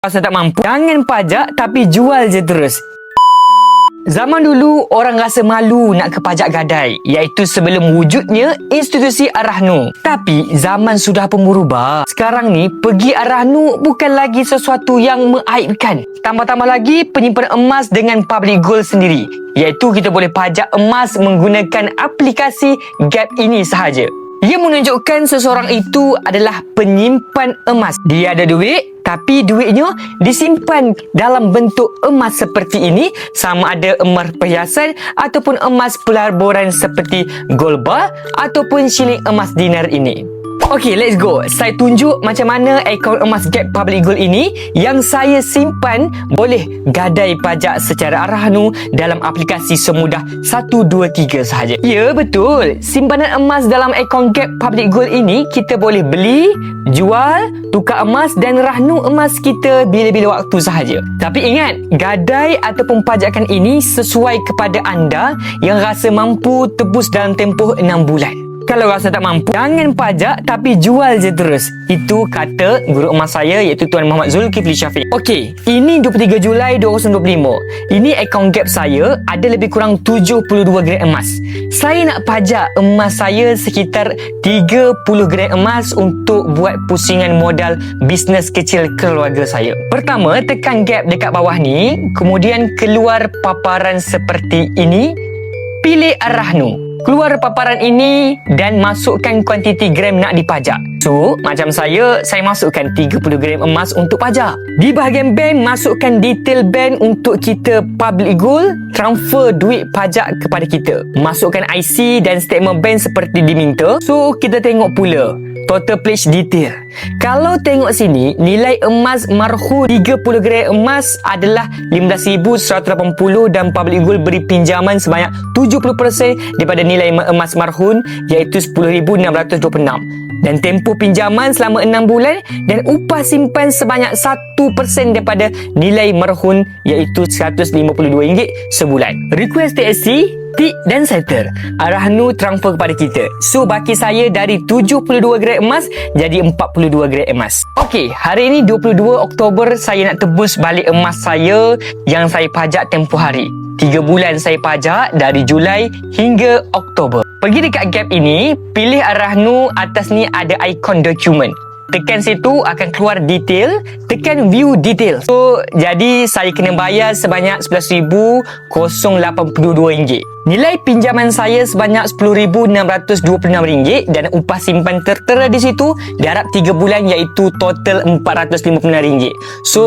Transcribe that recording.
Rasa tak mampu Jangan pajak tapi jual je terus Zaman dulu orang rasa malu nak ke pajak gadai iaitu sebelum wujudnya institusi Arahnu. Tapi zaman sudah pun berubah. Sekarang ni pergi Arahnu bukan lagi sesuatu yang mengaibkan. Tambah-tambah lagi penyimpanan emas dengan public gold sendiri iaitu kita boleh pajak emas menggunakan aplikasi Gap ini sahaja. Ia menunjukkan seseorang itu adalah penyimpan emas. Dia ada duit, tapi duitnya disimpan dalam bentuk emas seperti ini sama ada emas perhiasan ataupun emas pelaburan seperti gold bar ataupun shilling emas dinar ini. Okay, let's go. Saya tunjuk macam mana akaun emas Gap Public Gold ini yang saya simpan boleh gadai pajak secara arahnu dalam aplikasi semudah 1, 2, 3 sahaja. Ya, betul. Simpanan emas dalam akaun Gap Public Gold ini kita boleh beli, jual, tukar emas dan rahnu emas kita bila-bila waktu sahaja. Tapi ingat, gadai ataupun pajakan ini sesuai kepada anda yang rasa mampu tebus dalam tempoh 6 bulan. Kalau rasa tak mampu, jangan pajak tapi jual je terus. Itu kata guru emas saya iaitu Tuan Muhammad Zulkifli Syafiq. Okey, ini 23 Julai 2025. Ini akaun gap saya ada lebih kurang 72 gram emas. Saya nak pajak emas saya sekitar 30 gram emas untuk buat pusingan modal bisnes kecil keluarga saya. Pertama, tekan gap dekat bawah ni, kemudian keluar paparan seperti ini, pilih Arahnu. Keluar paparan ini dan masukkan kuantiti gram nak dipajak. So, macam saya, saya masukkan 30 gram emas untuk pajak. Di bahagian bank, masukkan detail bank untuk kita public goal, transfer duit pajak kepada kita. Masukkan IC dan statement bank seperti diminta. So, kita tengok pula total pledge detail. Kalau tengok sini, nilai emas marhum 30 gram emas adalah 15,180 dan public gold beri pinjaman sebanyak 70% daripada nilai emas marhum iaitu 10,626 dan tempoh pinjaman selama 6 bulan dan upah simpan sebanyak 1% daripada nilai marhum iaitu RM152 sebulan. Request TSC tik dan center. Arahnu transfer kepada kita. So, baki saya dari 72 gram emas jadi 42 gram emas. Okey, hari ini 22 Oktober saya nak tebus balik emas saya yang saya pajak tempoh hari. 3 bulan saya pajak dari Julai hingga Oktober. Pergi dekat gap ini, pilih Arahnu atas ni ada ikon dokumen. Tekan situ akan keluar detail. Tekan view detail. So jadi saya kena bayar sebanyak RM11,082 Nilai pinjaman saya sebanyak RM10,626 Dan upah simpan tertera di situ Darab 3 bulan iaitu total RM456 So